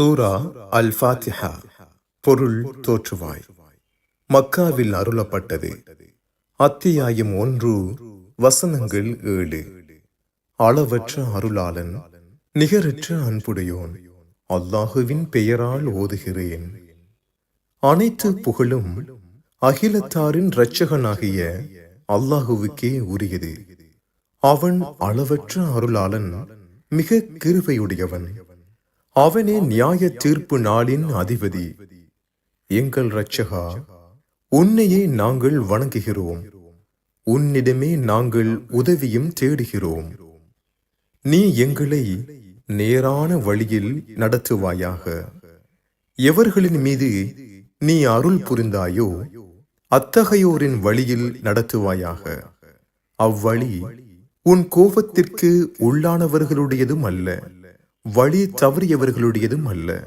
சூரா அல் ஃபாத்திஹா பொருள் தோற்றுவாய். மக்காவில் அருளப்பட்டது. அத்தியாயம் ஒன்று வசனங்கள் ஏழு. அளவற்ற அருளாளன் நிகரற்ற அன்புடையோன் அல்லாஹுவின் பெயரால் ஓதுகிறேன். அனைத்து புகழும் அகிலத்தாரின் இரட்சகனாகிய அல்லாஹுவுக்கே உரியது. அவன் அளவற்ற அருளாளன் மிக கிருபையுடையவன். அவனே நியாய தீர்ப்பு நாளின் அதிபதி. எங்கள் இரட்சகா உன்னையே நாங்கள் வணங்குகிறோம். உன்னிடமே நாங்கள் உதவியும் தேடுகிறோம். நீ எங்களை நேரான வழியில் நடத்துவாயாக. எவர்களின் மீது நீ அருள் புரிந்தாயோ அத்தகையோரின் வழியில் நடத்துவாயாக. அவ்வழி உன் கோபத்திற்கு உள்ளானவர்களுடையதும் அல்ல. வழி தவறியவர்களுடையதும் அல்ல.